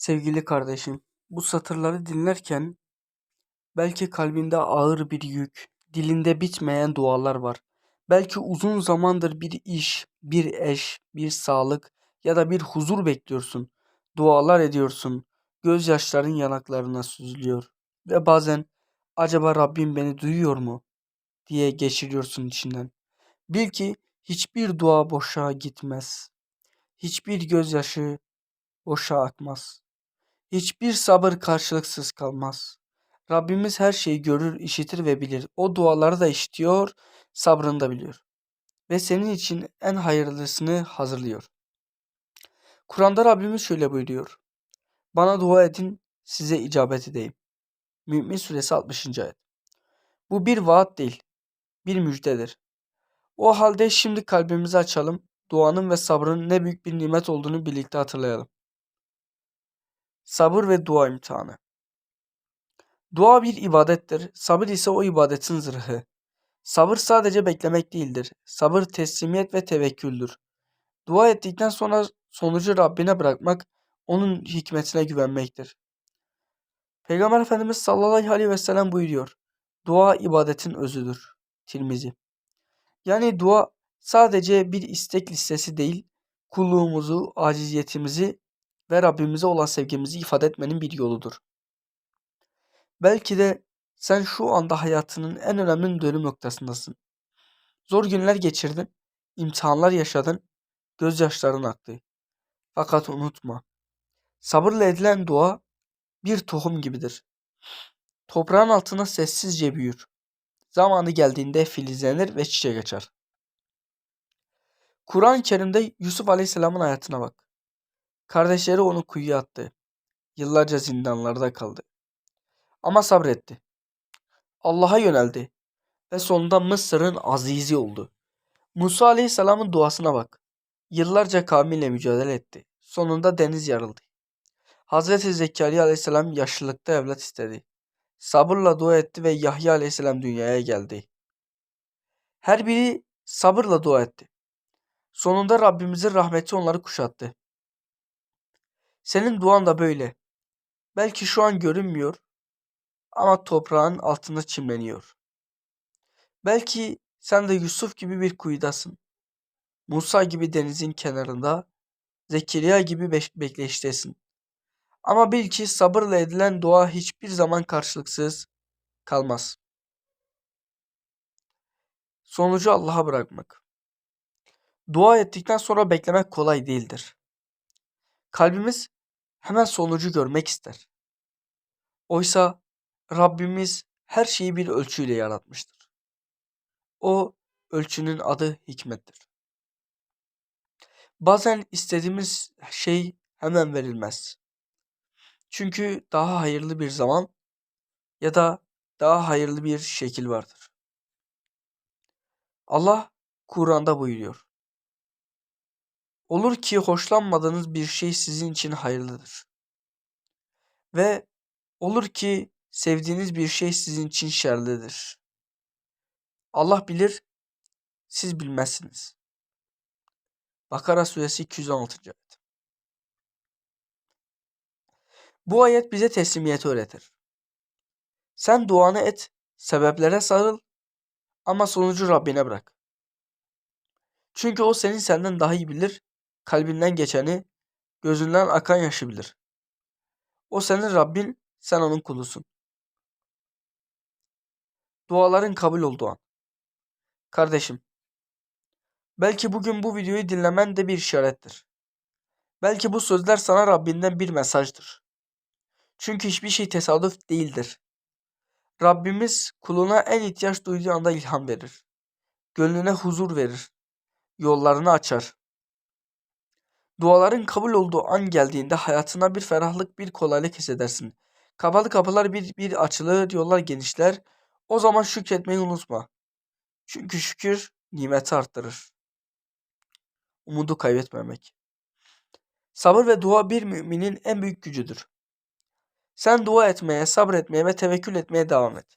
Sevgili kardeşim, bu satırları dinlerken belki kalbinde ağır bir yük, dilinde bitmeyen dualar var. Belki uzun zamandır bir iş, bir eş, bir sağlık ya da bir huzur bekliyorsun. Dualar ediyorsun. Gözyaşların yanaklarına süzülüyor. Ve bazen acaba Rabbim beni duyuyor mu diye geçiriyorsun içinden. Bil ki hiçbir dua boşa gitmez. Hiçbir gözyaşı boşa akmaz. Hiçbir sabır karşılıksız kalmaz. Rabbimiz her şeyi görür, işitir ve bilir. O duaları da işitiyor, sabrını da biliyor. Ve senin için en hayırlısını hazırlıyor. Kur'an'da Rabbimiz şöyle buyuruyor. Bana dua edin, size icabet edeyim. Mü'min suresi 60. ayet. Bu bir vaat değil, bir müjdedir. O halde şimdi kalbimizi açalım, duanın ve sabrın ne büyük bir nimet olduğunu birlikte hatırlayalım. Sabır ve dua imtihanı. Dua bir ibadettir, sabır ise o ibadetin zırhı. Sabır sadece beklemek değildir. Sabır teslimiyet ve tevekküldür. Dua ettikten sonra sonucu Rabbine bırakmak, onun hikmetine güvenmektir. Peygamber Efendimiz sallallahu aleyhi ve sellem buyuruyor. Dua ibadetin özüdür. Tirmizi. Yani dua sadece bir istek listesi değil, kulluğumuzu, aciziyetimizi ve Rabbimize olan sevgimizi ifade etmenin bir yoludur. Belki de sen şu anda hayatının en önemli dönüm noktasındasın. Zor günler geçirdin, imtihanlar yaşadın, gözyaşların aktı. Fakat unutma, sabırla edilen dua bir tohum gibidir. Toprağın altına sessizce büyür. Zamanı geldiğinde filizlenir ve çiçek açar. Kur'an-ı Kerim'de Yusuf Aleyhisselam'ın hayatına bak. Kardeşleri onu kuyuya attı. Yıllarca zindanlarda kaldı. Ama sabretti. Allah'a yöneldi ve sonunda Mısır'ın azizi oldu. Musa Aleyhisselam'ın duasına bak. Yıllarca kavmiyle mücadele etti. Sonunda deniz yarıldı. Hazreti Zekeriya Aleyhisselam yaşlılıkta evlat istedi. Sabırla dua etti ve Yahya Aleyhisselam dünyaya geldi. Her biri sabırla dua etti. Sonunda Rabbimizin rahmeti onları kuşattı. Senin duan da böyle. Belki şu an görünmüyor ama toprağın altında çimleniyor. Belki sen de Yusuf gibi bir kuyudasın. Musa gibi denizin kenarında, Zekeriya gibi bekleyiştesin. Ama bil ki sabırla edilen dua hiçbir zaman karşılıksız kalmaz. Sonucu Allah'a bırakmak. Dua ettikten sonra beklemek kolay değildir. Kalbimiz hemen sonucu görmek ister. Oysa Rabbimiz her şeyi bir ölçüyle yaratmıştır. O ölçünün adı hikmettir. Bazen istediğimiz şey hemen verilmez. Çünkü daha hayırlı bir zaman ya da daha hayırlı bir şekil vardır. Allah Kur'an'da buyuruyor. Olur ki hoşlanmadığınız bir şey sizin için hayırlıdır. Ve olur ki sevdiğiniz bir şey sizin için şerlidir. Allah bilir, siz bilmezsiniz. Bakara suresi 216. ayet. Bu ayet bize teslimiyeti öğretir. Sen duanı et, sebeplere sarıl ama sonucu Rabbine bırak. Çünkü o senin senden daha iyi bilir, kalbinden geçeni, gözünden akan yaşı bilir. O senin Rabbin, sen onun kulusun. Duaların kabul olduğu an. Kardeşim, belki bugün bu videoyu dinlemen de bir işarettir. Belki bu sözler sana Rabbinden bir mesajdır. Çünkü hiçbir şey tesadüf değildir. Rabbimiz kuluna en ihtiyaç duyduğu anda ilham verir. Gönlüne huzur verir. Yollarını açar. Duaların kabul olduğu an geldiğinde hayatına bir ferahlık, bir kolaylık hissedersin. Kapalı kapılar bir bir açılır, yollar genişler. O zaman şükretmeyi unutma. Çünkü şükür nimeti arttırır. Umudu kaybetmemek. Sabır ve dua bir müminin en büyük gücüdür. Sen dua etmeye, sabretmeye ve tevekkül etmeye devam et.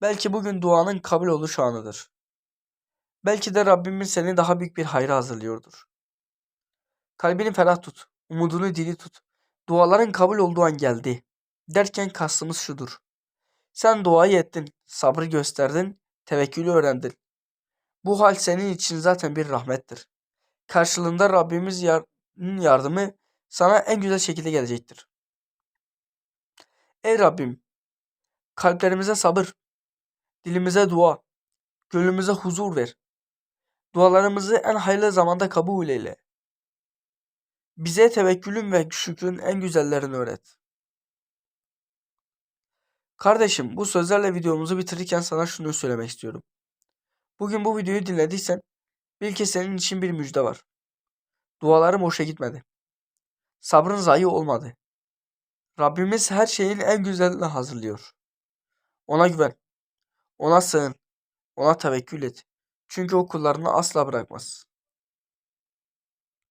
Belki bugün duanın kabul oluş anıdır. Belki de Rabbimin seni daha büyük bir hayra hazırlıyordur. Kalbini ferah tut, umudunu diri tut Duaların kabul olduğu an geldi. Derken kastımız şudur. Sen duayı ettin, sabrı gösterdin, tevekkülü öğrendin. Bu hal senin için zaten bir rahmettir. Karşılığında Rabbimiz yar- yardımı sana en güzel şekilde gelecektir. Ey Rabbim, kalplerimize sabır, dilimize dua, gönlümüze huzur ver. Dualarımızı en hayırlı zamanda kabul eyle. Bize tevekkülün ve şükrün en güzellerini öğret. Kardeşim bu sözlerle videomuzu bitirirken sana şunu söylemek istiyorum. Bugün bu videoyu dinlediysen bil ki senin için bir müjde var. Dualarım boşa gitmedi. Sabrın zayi olmadı. Rabbimiz her şeyin en güzelini hazırlıyor. Ona güven. Ona sığın. Ona tevekkül et. Çünkü o asla bırakmaz.